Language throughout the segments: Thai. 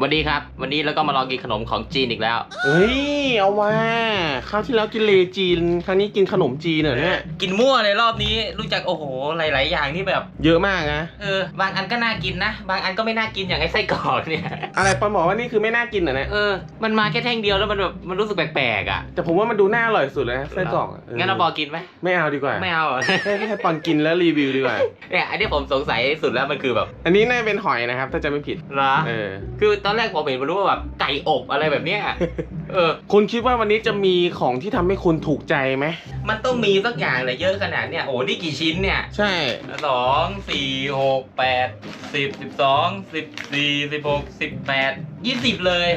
สวัสดีครับ วันนี้เราก็มาลองกินขนมของจีนอีกแล้ว เฮ้ย เอาว่าคราวที่แล้วกินเลจีน ครั้งนี้กินขนมจีนเหรอเนี่ย กินมั่วเลยรอบนี้รู้จักโอ้โหหลาย ๆ อย่างที่แบบ เยอะมากนะ เออ บางอันก็น่ากินนะ บางอันก็ไม่น่ากินอย่างไอ้ไส้กรอกเนี่ย อะไรปอนบอกว่านี่คือไม่น่ากินเหรอเนี่ย เออ มันมาแค่แท่งเดียวแล้วมันแบบมันรู้สึกแปลกๆอะ แต่ผมว่ามันดูน่าอร่อยสุดเลยนะไส้กรอกะงั้นเราบอกกินไหมไม่เอาดีกว่า ไม่เอาเหรอ ให้ให้ปอนกินแล้วรีวิวดีกว่า เนี่ยอันนี้ผมสงสัยสุดแล้วมันคือแบบ อันนี้น่าจะเป็นหอยนะครับ ถ้าจะไม่ผิดเหรอเออ คือตอนแรกผมเห็นมันรู้ว่าแบบไก่อบอะไรแบบเนี้ยเออ คุณคิดว่าวันนี้จะมีของที่ทำให้คุณถูกใจไหม มันต้องมีสักอย่างเลยเยอะขนาดเนี้ยโอ้โหนี่กี่ชิ้นเนี่ยใช่ สองสี่หกแปดสิบสิบสองสิบสี่สิบหกสิบแปดยี่สิบเลย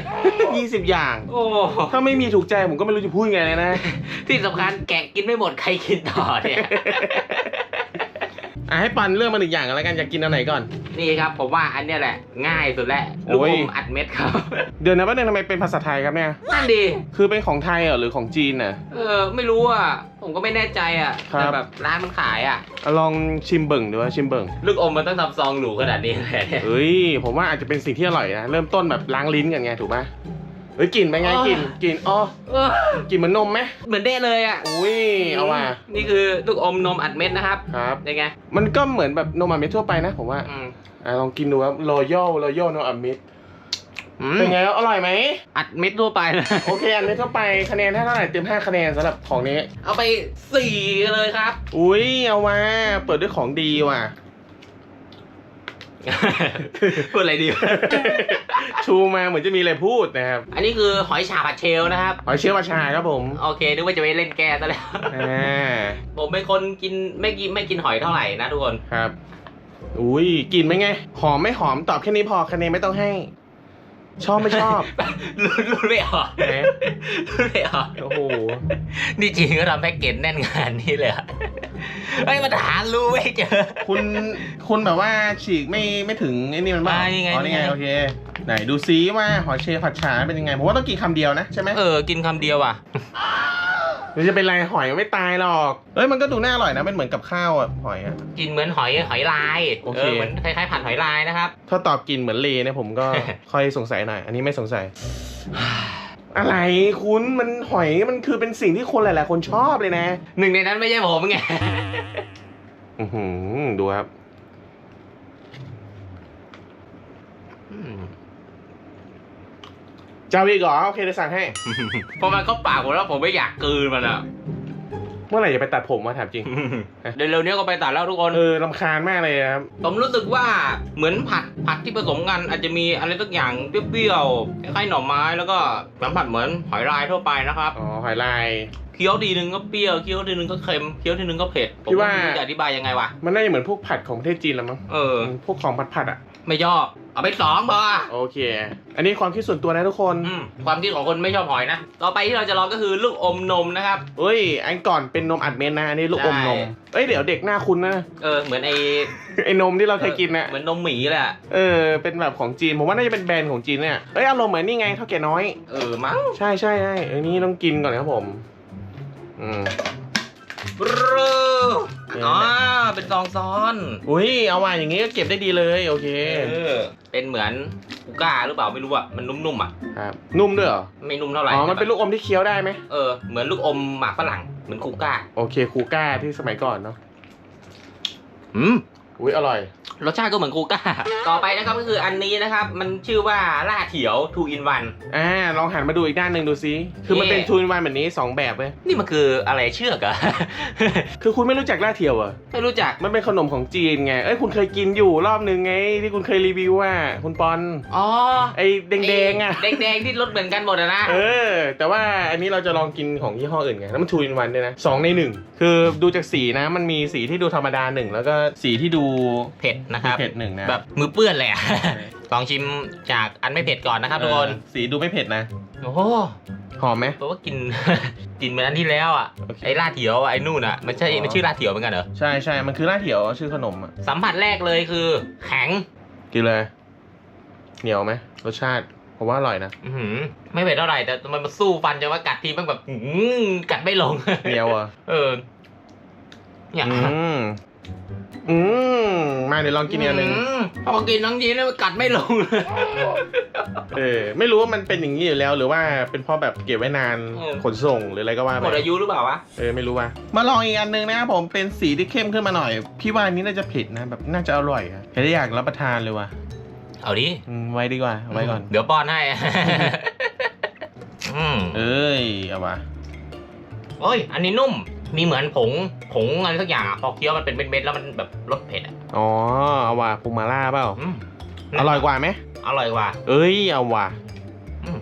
20 อย่าง โอ้ ถ้าไม่มีถูกใจผมก็ไม่รู้จะพูดไงเลยนะ ที่สำคัญแกะกินไม่หมดใครกินต่อเนี่ย อะให้ปันเลือกมาหนึ่งอย่างกันแล้วกันอยากกินอันไหนก่อน นี่ครับผมว่าอันเนี้ยแหละง่ายสุดแล้วโอ้ลูกยอมอัดเม็ดครับ เดี๋ยวนะว่าหนึ่งทำไมเป็นภาษาไทยครับเนี่ยนั่นดีคือเป็นของไทยเหรอหรือของจีนน่ะ เออไม่รู้อะผมก็ไม่แน่ใจอะครับ แต่แบบร้านมันขายอะเอาลองชิมเบิ่งดูว่าชิมเบิ่งลูกอมมันต้องทำซองหรูขนาดนี้เลยเนี่ยเฮ้ยผมว่าอาจจะเป็นสิ่งที่อร่อยนะเริ่มต้นแบบล้างลิ้นกันไงถูกไหม เฮ้ยกลิ่นเป็นไงอ๋อกลิ่นกลิ่นอ๋อเออกลิ่นเหมือนนมไหมเหมือนเด้เลยอะอุ้ยเอาว่ะนี่คือลูกอมนมอัดเม็ดนะครับครับเป็นไงมันก็เหมือนแบบนมอัดเม็ดทั่วไปนะผมว่าอืมอะลองกินดูครับรอยัลรอยัลนมอัดเม็ดอืมเป็นไงครับอร่อยไหมอัดเม็ดทั่วไปเลยโอเคอันเม็ดทั่วไปคะแนนให้เท่าไหร่เต็ม5คะแนนสำหรับของนี้ เอาไปสี่เลยครับ อุ้ยเอาว่าเปิดด้วยของดีว่ะ พูดอะไรดีวะชูมาเหมือนจะมีอะไรพูดนะครับ อันนี้คือหอยฉาบผัดเชลนะครับ หอยเชลล์วาชาครับผมโอเค นึกว่าจะไปเล่นแก้ซะแล้ว อ่าผมเป็นคนกินไม่กินไม่กินหอยเท่าไหร่นะทุกคน ครับ อุ้ยกลิ่นเป็นไง หอมไม่หอมตอบแค่นี้พอคะแนนไม่ต้องให้ ชอบไม่ชอบ รู้รู้ไม่ออกไหนรู้ไม่ออก โอ้โห นี่จริงก็ทำแพ็กเกจแน่นขนาดนี้เลยเหรอไอ้ยมาหารู้ไม่เจอ คุณคุณแบบว่าฉีกไม่ไม่ถึงไอ้นี่มันบ้างอ่านี่ไงอ๋อนี่ไงนี่ไง โอเค ไหนดูซิว่าหอยเชลล์ผัดฉาเป็นยังไงผมว่าต้องกินคำเดียวนะใช่ไหมเออ กินคำเดียวอะ หรือจะเป็นไรหอยไม่ตายหรอกเอ้ยมันก็ดูน่าอร่อยนะเป็นเหมือนกับข้าวอะหอยอะ กินเหมือนหอยหอยลายโอเคเหมือนคล้ายๆผัดหอยลายนะครับ ถ้าตอบกินเหมือนเลเนี่ยผมก็ ค่อยสงสัยหน่อย อันนี้ไม่สงสัย อะไรคุณมันหอยมันคือเป็นสิ่งที่คนหลาย ๆ คนชอบเลยนะหนึ่งในนั้นไม่ใช่ผมไง อือหือดูครับ อืม เจ้าอีกเหรอโอเคเดี๋ยวสั่งให้ พอมันเข้าปากผมแล้วผมไม่อยากกลืนมันอะ เมื่อไหร่จะไปตัดผมมาถามจริง เดี๋ยวเร็วๆนี้ก็ไปตัดแล้วทุกคน เออลำคาญมากเลยครับผมรู้สึกว่าเหมือนผัดผัดที่ผสมกันอาจจะมีอะไรสักอย่างเปรี้ยวๆคล้ายๆหน่อไม้แล้วก็สัมผัสเหมือนหอยลายทั่วไปนะครับอ๋อหอยลายเคี้ยวทีนึงก็เปรี้ยวเคี้ยวทีนึงก็เค็มเคี้ยวทีนึงก็เผ็ดผมพี่ว่า ไม่รู้จะอธิบายยังไงวะมันน่าจะเหมือนพวกผัดของประเทศจีนละมั้งเออ พวกของผัดผัดๆอะ ไม่ชอบ เอาไปสองพอโอเค อันนี้ความคิดส่วนตัวนะทุกคน อืมความคิดของคนไม่ชอบหอยนะ ต่อไปที่เราจะลองก็คือลูกอมนมนะครับ เอ้ย อันก่อนเป็นนมอัดเม็ดนะ อันนี้ลูกอมนม ใช่ เอ้ย เดี๋ยวเด็กหน้าคุณนะ เออเหมือนไอไอ้นมที่เราเคยกินน่ะเหมือนนมหมีแหละเออ เป็นแบบของจีน ผมว่าน่าจะเป็นแบรนด์ของจีนเนี่ย เอ้ย อารมณ์เหมือนนี่ไงเท่าแก่น้อย เออมั้ง ใช่ใช่ใช่เอ้ยนี่ต้องกินก่อนนะครับผม อืม บรูเนี่ยอ๋อเป็นซองซ้อน อุ้ยเอาว่าอย่างงี้ก็เก็บได้ดีเลยโอเค เออ เป็นเหมือนกูก้าหรือเปล่าไม่รู้อะมันนุ่มๆอะครับ นุ่มด้วยเหรอ ไม่นุ่มเท่าไหร่อ๋อ มันเป็นลูกอมที่เคี้ยวได้ไหมเออ เหมือนลูกอมหมากฝรั่ง เหมือนคูก้า โอเคคูก้าที่สมัยก่อนเนาะ อืม อุ้ยอร่อย รสชาติก็เหมือนคูก้า ต่อไปนะครับก็คืออันนี้นะครับ มันชื่อว่าล่าเถียว2 in 1อ่าลองหันมาดูอีกด้านหนึ่งดูซิ คือมันเป็นนี่ทูนวันแบบนี้สองแบบเลยนี่มันคืออะไรเชือกอะ คือคุณไม่รู้จักล่าเทียวเหรอไม่รู้จัก มันเป็นขนมของจีนไง เอ้ยคุณเคยกินอยู่รอบนึงไง ที่คุณเคยรีวิวว่าคุณปอน อ๋อไอ้แดงๆอะแดงๆที่รสเหมือนกันหมดอะนะ เออ แต่ว่าอันนี้เราจะลองกินของยี่ห้ออื่นไง แล้วมันทูนวันด้วยนะสองในหนึ่งคือดูจากสีนะ มันมีสีที่ดูธรรมดาหนึ่งแล้วก็สีที่ดูเผ็ดนะครับเผ็ดหนึ่งนะแบบมือเปื้อนเลยอะลองชิมจากอันไม่เผ็ดก่อนนะครับทุกคนเออสีดูไม่เผ็ดนะโอ้โหหอมไหมแปลว่ากิน กินเหมือนอันที่แล้วอะโอเคไอ้ล่าเถียวอะไอ้นู่นอะ มันใช่อ๋อมันชื่อล่าเถียวเหมือนกันเหรอ ใช่ใช่ มันคือล่าเทียวชื่อขนมอะ สัมผัสแรกเลยคือ แข็ง กินเลย เหนียวไหมรสชาติผมว่าอร่อยนะอื้อหือไม่เผ็ดเท่าไหร่แต่มันมาสู้ฟันจะว่ากัดทีมันแบบอื้อหือกัดไม่ลง เหนียวอะ เอออย่าง อืมอืมมาเดี๋ยวลองกินอีกอันหนึ่งมพอกินทั้งทีเนี่ยกัดไม่ลงเลยเออไม่รู้ว่ามันเป็นอย่างนี้อยู่แล้ว หรือว่าเป็นเพราะแบบเก็บไว้นานเออขนส่งหรืออะไรก็ว่าหไปมดอายุหรือเปล่าวะ เออไม่รู้ว่า มาลองอีกอันหนึ่งนะครับผมเป็นสีที่เข้มขึ้นมาหน่อย พี่ว่าอันนี้น่าจะเผ็ดนะแบบน่าจะอร่อยอะแค่ได้อยากรับประทานเลยว่ะเอาดิอืมไว้ดีกว่าเอาไว้ก่อน เดี๋ยวป้อนให้ อืมเอ้ยเอาวะ โอ้ย อันนี้นุ่ม มีเหมือนผงผงอะไรสักอย่างอะพอเคี้ยวมันเป็นเม็ดๆแล้วมันแบบรสเผ็ดอะอ๋อเอาว่ะปูมาล่าเปล่าอืมอร่อยกว่าไหมอร่อยกว่า เอ้ยเอาว่ะอืม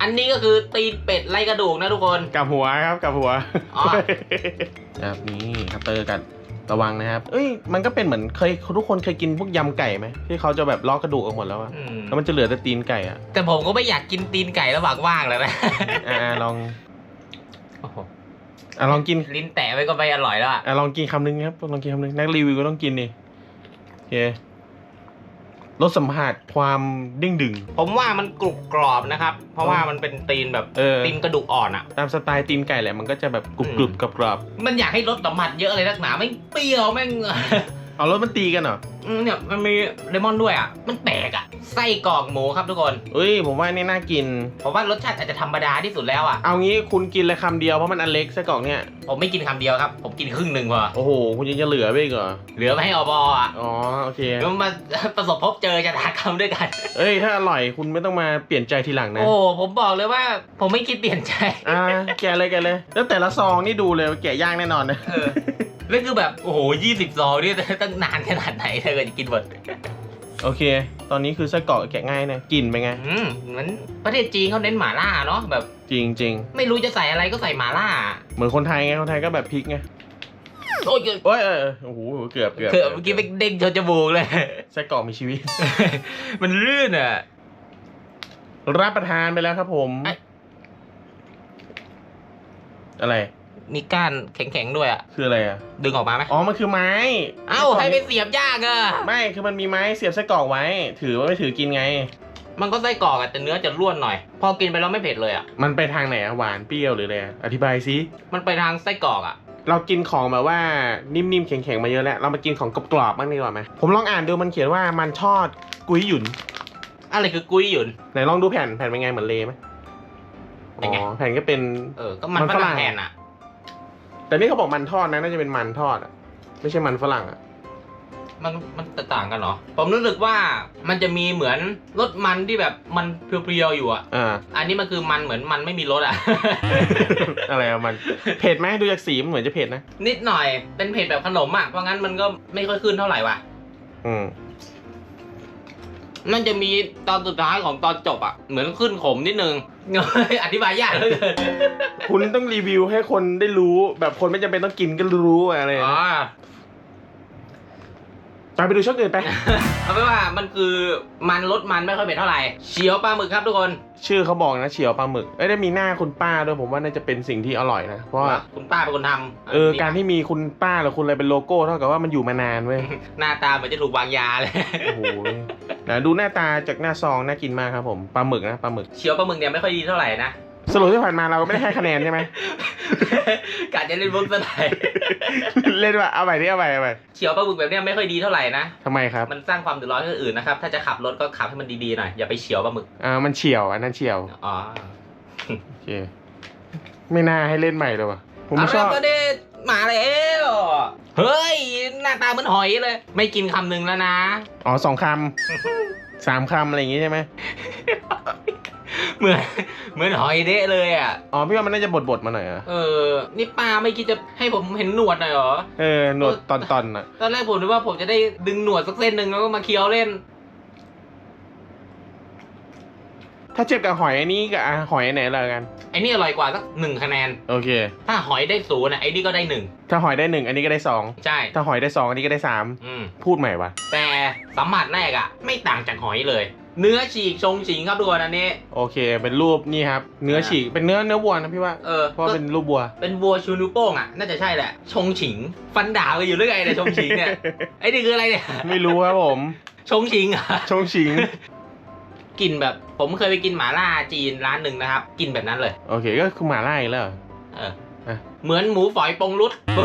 อันนี้ก็คือตีนเป็ดไล่กระดูกนะทุกคนกลับหัวครับกลับหัวอ๋อ ครับนี่คัตเตอร์กันระวังนะครับ เอ้ยมันก็เป็นเหมือนเคยทุกคนเคยกินพวกยำไก่ไหมที่เขาจะแบบลอกกระดูกออกหมดแล้วอะอืมแล้วมันจะเหลือแต่ตีนไก่อะแต่ผมก็ไม่อยากกินตีนไก่ระหว่างว่างแล้วนะ อ่าลองโอ้โห อะลองกินลิ้นแตะไว้ก็ไม่อร่อยแล้วอะอะลองกินคำนึงครับลองกินคำนึงนักรีวิวก็ต้องกินดิโอเครสสัมผัสความเด้งดึง ผมว่ามันกรุบกรอบนะครับ เพราะว่ามันเป็นตีนแบบเออ ตีนกระดูกอ่อนอะ ตามสไตล์ตีนไก่แหละมันก็จะแบบกรุบอืมกรุบกรอบกรอบมันอยากให้รสสัมผัสเยอะเลยนักหนาไม่งเปรี้ยวแม่งๆเอารสมันตีกันเหรออืมเนี่ยมันมีเลมอนด้วยอะ มันแปลกอะ ไส้กรอกหมูครับทุกคน เอ้ยผมว่านี่น่ากิน ผมว่ารสชาติอาจจะธรรมดาที่สุดแล้วอะ เอางี้คุณกินเลยคำเดียวเพราะมันอันเล็กไส้กรอกเนี่ย ผมไม่กินคำเดียวครับ ผมกินครึ่งหนึ่งพอ โอ้โห คุณยังจะเหลือไปอีกเหรอ เหลือไว้ให้อบอะอ๋อโอเค แล้วมา ประสบพบเจอชะตากรรมด้วยกัน เอ้ยถ้าอร่อยคุณไม่ต้องมาเปลี่ยนใจทีหลังนะ โอ้ผมบอกเลยว่าผมไม่คิดเปลี่ยนใจ อ่าแกะเลยแกะเลย แล้วแต่ละซองนี่ดูเลยว่าแกะยากแน่นอนนะ เออแล้วคือแบบ โอ้โหยี่สิบซองนี่ตั้งนานขนาดไหนเธอจะกินหมด โอเค ตอนนี้คือไส้กรอกแกะง่ายนะกลินเป็นไง อืมเหมือนประเทศจีนเขาเน้นหม่าล่าเนาะแบบ จริงจริงไม่รู้จะใส่อะไรก็ใส่หม่าล่าๆเหมือนคนไทยไง คนไทยก็แบบพริกไง โอ้ยโอ้ยเออเออโอ้โหเกือบเกือบคือเมื่อกี้ไปเด้งชนจมูกเลยไส้กรอกมีชีวิต มันลื่นอะ รับประทานไปแล้วครับผมไอ้อะไร มีก้านแข็งๆด้วยอะ คืออะไรอะ ดึงออกมาไหมอ๋อ มันคือไม้ เอ้าให้ไปเสียบยากอะ ไม่ คือมันมีไม้เสียบไส้กรอกไว้ ถือว่าไม่ถือกินไง มันก็ไส้กรอกอะแต่เนื้อจะร่วนหน่อย พอกินไปแล้วไม่เผ็ดเลยอะ มันไปทางไหนอะหวานเปรี้ยวหรืออะไรอะอธิบายซิมันไปทางไส้กรอกอะ เรากินของแบบว่านิ่มๆแข็งๆมาเยอะแล้ว เรามากินของกรอบๆบ้างดีกว่าไหมผมลองอ่านดูมันเขียนว่ามันทอดกุยหยุน อะไรคือกุ้ยหยุน ไหนลองดูแผ่นแผ่นเป็นไงเหมือนเลไหมเป็นไง อ๋อแผ่นก็เป็น เออ ก็มันมันฝฝรั่รั่งงแทนอะ แต่นี่เขาบอกมันทอดนะน่าจะเป็นมันทอดอะไม่ใช่มันฝรั่งอะมันมันแตกต่างกันเหรอ ผมรู้สึกว่ามันจะมีเหมือนรสมันที่แบบมันเพียวๆอยู่อะ อ่า อันนี้มันคือมันเหมือนมันไม่มีรสอะ อะไรอะมัน เผ็ดไหมดูจากสีมันเหมือนจะเผ็ดนะ นิดหน่อยเป็นเผ็ดแบบขนมอะเพราะงั้นมันก็ไม่ค่อยขึ้นเท่าไหร่ว่ะ อืม มันจะมีตอนสุดท้ายของตอนจบอะ เหมือนขึ้นขมนิดนึง อธิบายยากเหลยคุณต้องรีวิวให้คนได้รู้แบบคนไม่จำเป็นต้องกินก็รู้อะไรอ๋อไปไปดูช่องอื่นไป เอาเป็นว่ามันคือมันรสมันไม่ค่อยเผ็ดเท่าไหร่เชียวปลาหมึกครับทุกคน ชื่อเขาบอกนะเฉียวปลาหมึก เอ้ยได้มีหน้าคุณป้าด้วยผมว่าน่าจะเป็นสิ่งที่อร่อยนะ เพราะว่าคุณป้าเป็นคนทำเออการที่มีคุณป้าหรือคุณอะไรเป็นโลโก้เท่ากับว่ามันอยู่มานานเว้ย หน้าตาเหมือนจะถูกวางยาเลย โอ้โห นะดูหน้าตาจากหน้าซองน่ากินมากครับผมปลาหมึกนะปลาหมึกเชียวปลาหมึกเนี่ยไม่ค่อยดีเท่าไหร่นะ สรุปที่ผ่านมาเราก็ไม่ได้ให้คะแนนใช่ไหม กะจะเล่นมุกซะหน่อยเล่นว่าเอาไปที่เอาไปเอาไปเฉียวปลาหมึกแบบเนี้ยไม่ค่อยดีเท่าไหร่นะทำไมครับมันสร้างความเดือดร้อนให้คนอื่นนะครับถ้าจะขับรถก็ขับให้มันดีๆหน่อยอย่าไปเฉียวปลาหมึกอ่ามันเฉียวอันนั้นเฉียวอ๋อโอเคไม่น่าให้เล่นใหม่เลยว่ะผมไม่ชอบเาละก็ได้ มาแล้ว เฮ้ย หน้าตาเหมือนหอยเลย ไม่กินคำหนึ่งแล้วนะ อ๋อสองคำ สามคำอะไรอย่างงี้ใช่ไหมเหมือนเหมือนหอยเดะเลยอะ อ๋อพี่ว่ามันน่าจะบดบดๆมาหน่อยอะเออ นี่ป้าไม่คิดจะให้ผมเห็นหนวดหน่อยเหรอ เออหนวดตอนตอนๆอะตอนแรกผมนึกว่าผมจะได้ดึงหนวดสักเส้นหนึ่งแล้วก็มาเคี้ยวเล่น ถ้าเทียบกับหอยอันนี้กับอะหอยอันไหนละกัน ไอ้นี่อร่อยกว่าสักหนึ่งคะแนน โอเค ถ้าหอยได้ศูนย์อะไอ้นี่ก็ได้หนึ่งถ้าหอยได้หนึ่งอันนี้ก็ได้สองใช่ ถ้าหอยได้สองอันนี้ก็ได้สามอืม พูดใหม่วะแต่สัมผัสแรกอะ ไม่ต่างจากหอยเลย เนื้อฉีกชงฉิงครับทุกคนอันนี้ โอเค เป็นรูปนี่ครับ เนื้อฉีกเป็นเนื้อเนื้อวัวนะพี่ว่า เออเพราะว่าก็เป็นรูปวัว เป็นวัวชูนิ้วโป้งอะ น่าจะใช่แหละ ชงฉิง ฟันดาบกันอยู่เรื่อยเนี่ยชงฉิงเนี่ย ไอ้นี่คืออะไรเนี่ย ไม่รู้ครับผม ชงฉิงอะ ชงชิง กลิ่นแบบผมเคยไปกินหม่าล่าจีนร้านหนึ่งนะครับกลิ่นแบบนั้นเลย โอเคก็คือหมาล่าอีกแล้วเหรอเอออะเหมือนหมูฝอยปรุงรุดห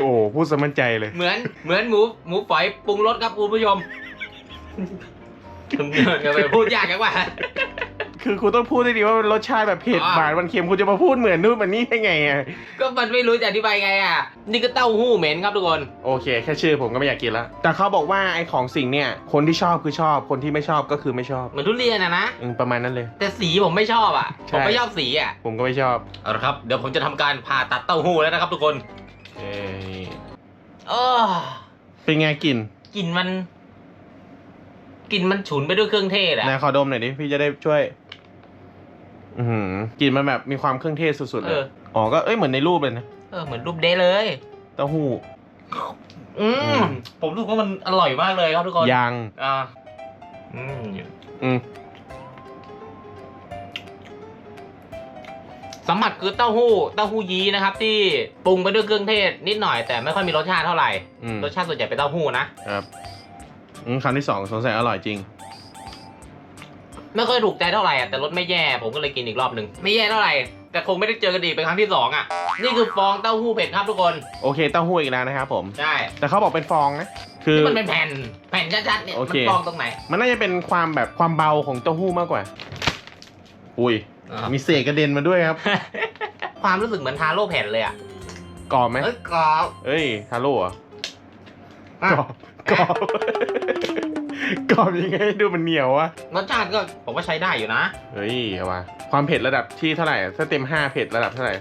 โอ้พูดสมั่นใจเลย เหมือนเหมือนหมูหมูฝอยปรุงรสครับคุณผู้ชมเดี๋ยวไปพูดยากกันว่า คือคุณต้องพูดได้ดีว่ามันรสชาติแบบเผ็ดอ่าหวานมันเค็มคุณจะมาพูดเหมือนนู่นเหมือนนี่ได้ไงอะก็มันไม่รู้จะอธิบายไงอะ นี่ก็เต้าหู้เหม็นครับทุกคน โอเค แค่ชื่อผมก็ไม่อยากกินแล้วแต่เขาบอกว่าไอ้ของสิ่งเนี่ย คนที่ชอบคือชอบ คนที่ไม่ชอบก็คือไม่ชอบเหมือนทุเรียนอะนะอืมประมาณนั้นเลย แต่สีผมไม่ชอบอะใช่ผมไม่ชอบสีอะ ผมก็ไม่ชอบ เอาละครับ เดี๋ยวผมจะทำการผ่าตัดเต้าหู้แล้วนะครับทุกคนเอ้ยโอ้เป็นไงกลิ่นกลิ่นมันกลิ่นมันฉุนไปด้วยเครื่องเทศอะนายขอดมหน่อยดิพี่จะได้ช่วย อือหือกลิ่นมันแบบมีความเครื่องเทศสุดๆเลเอย อ อ๋อ ก็เอ้ยเหมือนในรูปเลยนะเออ เหมือนรูปเดะเลย เต้าหู้ อือืมมผมรู้สึกว่ามันอร่อยมากเลยครับทุกคนยังอ่า อืม อืม สัมผัสคือเต้าหู้ เต้าหู้ยี้นะครับ ที่ปรุงไปด้วยเครื่องเทศนิดหน่อยแต่ไม่ค่อยมีรสชาติเท่าไหร่ อืมรสชาติส่วนใหญ่เป็นเต้าหู้นะ ครับอืมคำที่สองสงสัยอร่อยจริง ไม่ค่อยถูกใจเท่าไหร่อะแต่รสไม่แย่ผมก็เลยกินอีกรอบหนึ่งไม่แย่เท่าไหร่แต่คงไม่ได้เจอกันอีกเป็นครั้งที่สองอะนี่คือฟองเต้าหู้เผ็ดครับทุกคนโอเคเต้าหู้อีกแล้วนะครับผม ใช่แต่เขาบอกเป็นฟองนะ คือ ที่มันเป็นแผ่นแผ่นชัดๆเนี่ยโอมันเคฟองตรงไหน มันน่าจะเป็นความแบบความเบาของเต้าหู้มากกว่า อุ้ยมีเศษกระเด็นมาด้วยครับความรู้สึกเหมือนทาโร่แผ่นเลยอะกรอบไหมเอ้ยกรอบ เอ้ยทาโร่เหรออะกรอบกรอบ กรอบยังไงดูมันเหนียววะรสชาติก็ผมว่าใช้ได้อยู่นะ เฮ้ยเอาว่ะความเผ็ดระดับที่เท่าไหร่ถ้าเต็มห้าเผ็ดระดับเท่าไหร่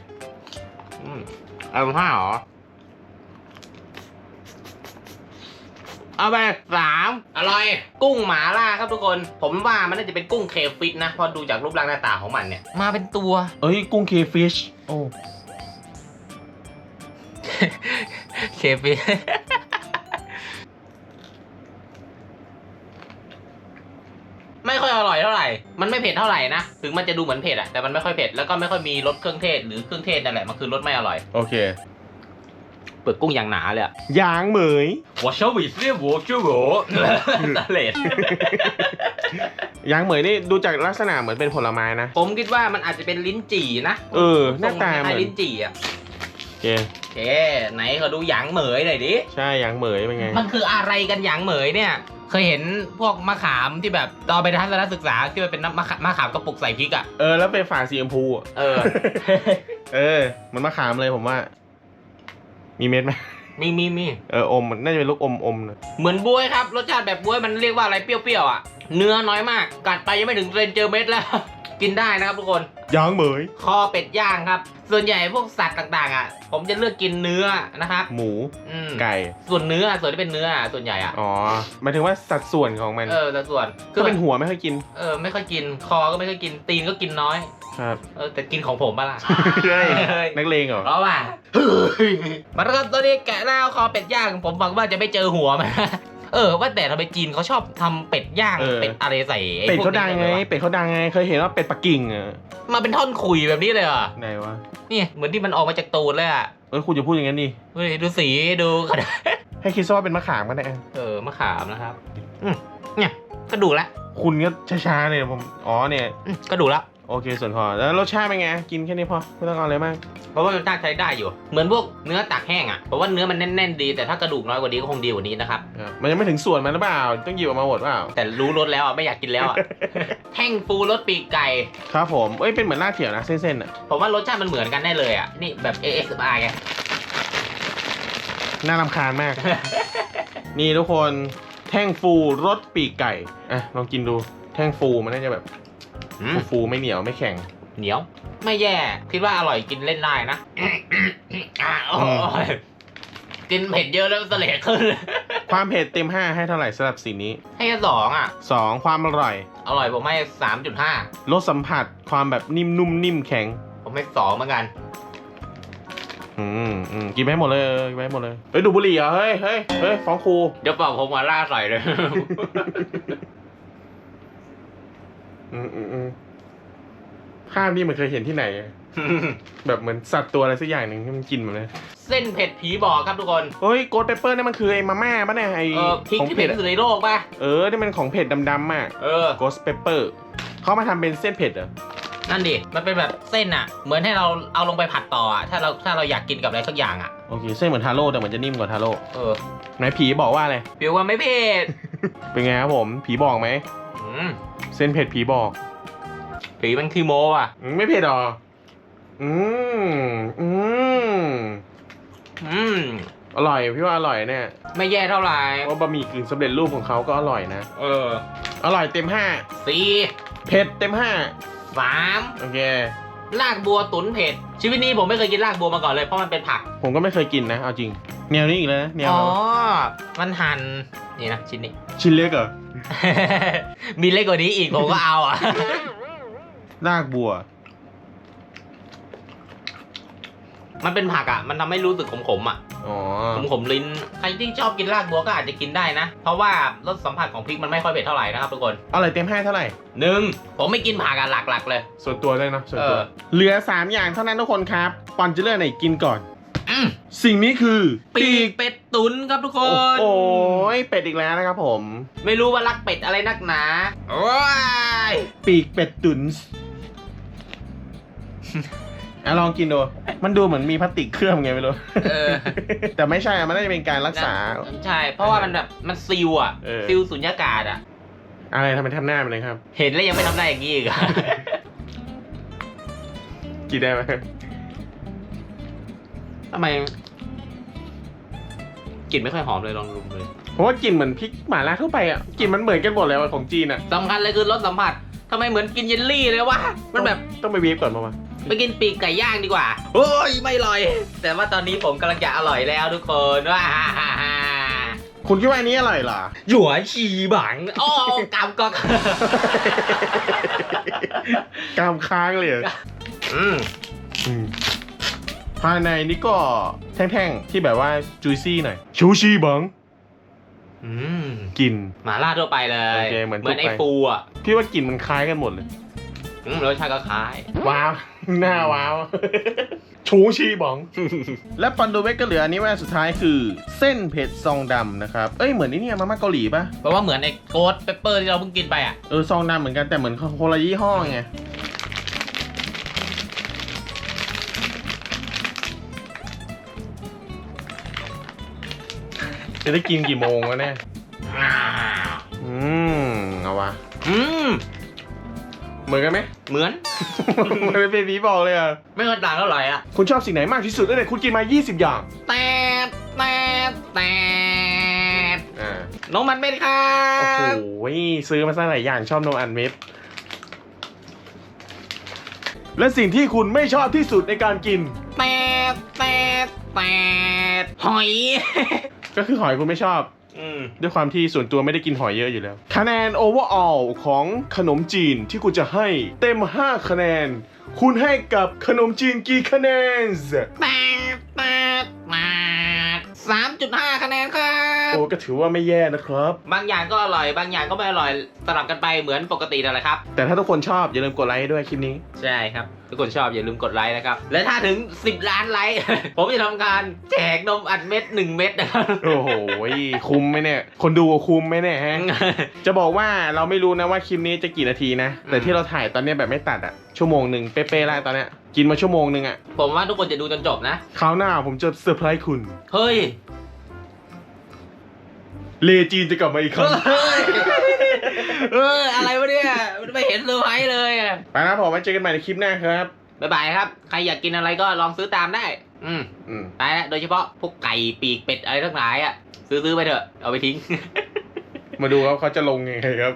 อืมเอาห้าเหรอ เอาไปสามอร่อย กุ้งหมาล่าครับทุกคน ผมว่ามันน่าจะเป็นกุ้งเคฟิตนะเพราะดูจากรูปร่างหน้าตาของมันเนี่ย มาเป็นตัว เอ้ยกุ้งเคฟิชโอ้ เคฟิต ไม่่ค่อยอร่อยเท่าไหร่ มันไม่เผ็ดเท่าไหร่นะ ถึงมันจะดูเหมือนเผ็ดอะแต่มันไม่ค่อยเผ็ด แล้วก็ไม่ค่อยมีรสเครื่องเทศ หรือเครื่องเทศนั่นแหละ มันคือรสไม่อร่อย โอเค เปลือกกุ้งอย่างหนาเลยอะยางเหมยวอชวิสเรียบวัวชูโหตะเลดยางเหมยนี่ดูจากลักษณะเหมือนเป็นผลไม้นะ ผมคิดว่ามันอาจจะเป็นลิ้นจี่นะเออหน้าตาเหมือนลิ้นจี่อะโอเคโอเคไหนขอดูหยางเหมยหน่อยดิ ใช่ยางเหมยเป็นไง มันคืออะไรกันหยางเหมยเนี่ย เคยเห็นพวกมะขามที่แบบตอนไปทัศนศึกษาที่มันเป็นน้ำมะขามมะขามกระปุกใส่พริกอะ เออ แล้วเป็นฝาสีชมพูอะเออ เออ มันมะขามเลยผมว่า มีเม็ดไหมมีมีมี เอออมน่าจะเป็นลูกอมอมนะเหมือนบวยครับ รสชาติแบบบวยมันเรียกว่าอะไรเปรี้ยวๆอะ เนื้อน้อยมาก กัดไปยังไม่ถึงเซนเจอเม็ดแล้ว กินได้นะครับทุกคนยางเหมยคอเป็ดย่างครับ ส่วนใหญ่พวกสัตว์ต่างๆ อะ ผมจะเลือกกินเนื้อนะครับหมู อืมไก่ ส่วนเนื้อส่วนที่เป็นเนื้อส่วนใหญ่อะอ๋อหมายถึงว่าสัดส่วนของมันเออแต่ส่วนก็เป็นหัวไม่ค่อยกิน เออไม่ค่อยกิน คอก็ไม่ค่อยกินตีนก็กินน้อย ครับเออแต่กินของผมปะล่ะใช่เฮ้ยนักเลงเหรอเพราะว่าเฮ้ยมาแล้วครับตอนนี้แกะแล้วคอเป็ดย่างผมหวังว่าจะไม่เจอหัวมัน เออว่าแต่ทำไมจีนเขาชอบทำเป็ดย่างเออ เป็ดอะไรใส่ไอ้เป็ดพวกเขาดังนี้ไงเลยวะเป็ดเขาดังไง เคยเห็นว่าเป็ดปักกิ่งอะมาเป็นท่อนขุยแบบนี้เลยเหรอะไหนวะนี่เหมือนที่มันออกมาจากตูดเลยอะเออคุณจะพูดอย่างนั้นดิเฮ้ยดูสีดูขนาดให้คิดซะว่าเป็นมะขามก็ได้อะเออมะขามนะครับอืมเนี่ยก็ดูละคุณก็ช้าๆเนี่ยผมอ๋อเนี่ยอืมก็ดูละ โอเคส่วนพอแล้วรสชาติเป็นไง กินแค่นี้พอไม่ต้องเอาอะไรมาก เพราะว่ารสชาติใช้ได้อยู่ เหมือนพวกเนื้อตากแห้งอะ เพราะว่าเนื้อมันแน่นๆดี แต่ถ้ากระดูกน้อยกว่านี้ก็คงดีกว่านี้นะครับ ครับมันยังไม่ถึงส่วนมันหรือเปล่า ต้องหยิบออกมาหมดเปล่า แต่รู้รสแล้วอะไม่อยากกินแล้วอะ แท่งฟูรสปีกไก่ ครับผม เอ้ยเป็นเหมือนลาดเถียวนะเส้นๆอะ ผมว่ารสชาติมันเหมือนกันได้เลยอะ นี่แบบ ASMR ไง น่ารำคาญมาก นี่ทุกคน แท่งฟูรสปีกไก่ อะลองกินดู แท่งฟูมันน่าจะแบบ อืม ฟูๆไม่เหนียวไม่แข็ง เหนียว ไม่แย่ คิดว่าอร่อยกินเล่นได้นะอะโอ้ยกินเผ็ดเยอะแล้วเสลดขึ้น ความเผ็ดเต็ม 5 ให้เท่าไหร่สำหรับสิ่งนี้ ให้แค่สองอะ 2 ความอร่อย อร่อยผมให้สามจุดห้ารสสัมผัสความแบบนิ่มนุ่มนิ่มแข็ง ผมให้สองเหมือนกันอืมอืมกินไปให้หมดเลยเออกินไปให้หมดเลย เฮ้ย ดูดบุหรี่เหรอ เฮ้ยเฮ้ยเฮ้ยฟ้องครู เดี๋ยวเปล่าผมมาล่าใส่เลย อืมอืมอืมภาพนี้มันเคยเห็นที่ไหน แบบเหมือนสัตว์ตัวอะไรสักอย่างหนึ่งที่มันกินแบบนี้เส้นเผ็ดผีบอกครับทุกคนเฮ้ยโกดเปเปอร์นี่มันคือไอ้มาม่าปะเนี่ยไอ้เออพริกของที่เผ็เผ็ดดที่สุอะดในโลกป่ะเออนี่มันของเผ็ดดำๆอะเออ โกสเปเปอร์เขามาทำเป็นเส้นเผ็ดเหรอนั่นดิ มันเป็นแบบเส้นอะ เหมือนให้เราเอาลงไปผัดต่ออะ ถ้าเราถ้าเราอยากกินกับอะไรสักอย่างอะ โอเคเส้นเหมือนทาโร่แต่เหมือนจะนิ่มกว่าทาโร่เออไหนผีบอกว่าอะไรเปียวว่าไม่เผ็ดเป็นไงครับผม ผีบอกไหมอืม เส้นเผ็ดผีบอกผีมันคือโมอะ อืมไม่เผ็ดหรอ อืม อืม อืม อร่อยพี่ว่าอร่อยเนี่ยไม่แย่เท่าไหร่เพราะบะหมี่กึ่งสำเร็จรูปของเขาก็อร่อยนะ เอออร่อยเต็มห้าสี่เผ็ดเต็มห้าสามโอเค ลากบัวตุ๋นเผ็ด ชีวิตนี้ผมไม่เคยกินลากบัวมาก่อนเลยเพราะมันเป็นผัก ผมก็ไม่เคยกินนะ เอาจริง แนวนี้อีกแล้วนะแนวอ๋อมันหั่นนี่นะชิ้นนี้ชิ้นเล็กเหรอ มีเล็กกว่านี้อีกผมก็เอาอะ รากบัว มันเป็นผักอะ มันทำให้รู้สึกขมๆอะ อ๋อ ขมๆลิ้น ใครที่ชอบกินรากบัวก็อาจจะกินได้นะ เพราะว่ารสสัมผัสของพริกมันไม่ค่อยเผ็ดเท่าไหร่นะครับทุกคนอร่อยเต็มห้าเท่าไหร่ หนึ่งผมไม่กินผักอะหลักๆเลย ส่วนตัวเลยเนอะส่วนตัว เออ เหลือสามอย่างเท่านั้นทุกคนครับ ปอนจะเลือกไหนกินก่อนอืม สิ่งนี้คือปีกเป็ดตุ๋นครับทุกคโอ้นโหเป็ดอีกแล้วนะครับผม ไม่รู้ว่ารักเป็ดอะไรนักหนา โอ้ย ปีกเป็ดตุ๋นอะลองกินดู มันดูเหมือนมีพลาสติกเคลือบไงไม่รู้เออแต่ไม่ใช่อะมันน่าจะเป็นการรักษา ใช่ เพราะว่ามันแบบมันซิลอะเออซิลสุญญากาศอะ อะไรทำไมทำหน้ามันเลยครับ เห็นแล้วยังไม่ทำได้อย่างนี้อีกอะกินได้ไหม ทำไมกลิ่นไม่ค่อยหอมเลยลองลุมเลยเพราะว่ากลิ่นเหมือนพริกหม่าล่าทั่วไปอะกลิ่นมันเหมือนกันหมดเลยว่ะของจีนอะสำคัญเลยคือรสสัมผัสทำไมเหมือนกินเยลลี่เลยวะมันแบบต้องไปเวฟก่อนปะวะไปกินปีกไก่ย่างดีกว่าโอ้ยไม่อร่อย แต่ว่าตอนนี้ผมกำลังจะอร่อยแล้วทุกคนว้าฮ่าฮ่าฮ่าคุณคิดว่าอันนี้อร่อยเหรอหยวฉีบังอ้อกำก็กามค้างเลยเหรออืมอืม ภายในนี่ก็แท่งๆ ที่แบบว่าจุยซี่หน่อย ชูชีบังอืมกลิ่น หมาล่าทั่วไปเลย โอเคเหมือนเหมือนทั่วไอ้ไป ปูอะพี่ว่ากลิ่นมันคล้ายกันหมดเลย อืมรสชาติก็คล้าย ว้าว หน้าว้าว ชูชีบังและปันโดเวกก็เหลืออันนี้ไว้อันสุดท้ายคือ เส้นเผ็ดซองดำนะครับ เอ้ยเหมือนนี่เนี่ยมาม่าเกาหลีปะเพราะว่าเหมือนไอ้โกดเปปเปอร์ที่เราเพิ่งกินไปอะ เออซองดำเหมือนกันแต่เหมือนคนละยี่ห้อไง จะได้กินกี่โมงวะเนี่ย อืม เอาวะ อืม เหมือนกันไหม เหมือนมันเป็นผีบอกเลยอะ ไม่ค่อยต่างเท่าไหร่อะ คุณชอบสิ่งไหนมากที่สุดตั้งแต่คุณกินมา 20 อย่าง แต่แต่แต่อ่า น้องมันเม็ดครัโอ้โหบซื้อมาซะหลายอย่างชอบนมอันเม็ดและสิ่งที่คุณไม่ชอบที่สุดในการกิน แต่แต่แต่หอย ก็คือหอยคุณไม่ชอบ อืม ด้วยความที่ส่วนตัวไม่ได้กินหอยเยอะอยู่แล้ว คะแนน overall ของขนมจีนที่คุณจะให้เต็ม 5 คะแนน คุณให้กับขนมจีนกี่คะแนนแต่แต่แต่สามจุดห้าคะแนนครับ โอ้ก็ถือว่าไม่แย่นะครับ บางอย่างก็อร่อย บางอย่างก็ไม่อร่อยสลับกันไปเหมือนปกตินั่นแหละครับ แต่ถ้าทุกคนชอบอย่าลืมกดไลค์ให้ด้วยคลิปนี้ ใช่ครับ ทุกคนชอบอย่าลืมกดไลค์นะครับ และถ้าถึง 10 ล้านไลค์ ผมจะทำการแจกนมอัดเม็ด 1 เม็ดนะครับ โอ้โหคุ้มไหมเนี่ย คนดูคุ้มไหมเนี่ยฮะ จะบอกว่าเราไม่รู้นะว่าคลิปนี้จะกี่นาทีนะ แต่ที่เราถ่ายตอนเนี้ยแบบไม่ตัดอะชั่วโมงหนึ่งเป๊ะๆแล้วตอนเนี้ยกินมาชั่วโมงหนึ่งอะผมว่าทุกคนจะดูจนจบนะคราวหน้าผมจะเซอร์ไพรส์คุณ เฮ้ย เลจีนจะกลับมาอีกครั้งเฮ้ยเอออะไรวะเนี่ยไม่เห็นเซอร์ไพรส์เลยอะไปนะผมไว้เจอกันใหม่ในคลิปหน้าครับ บ๊ายบายครับ ใครอยากกินอะไรก็ลองซื้อตามได้ อืมอืมไปแล้วโดยเฉพาะพวกไก่ปีกเป็ดอะไรทั้งหลายอะ ซื้อซื้อไปเถอะเอาไปทิ้ง มาดูครับเขาจะลงยังไงครับ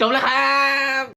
จบแล้วครับ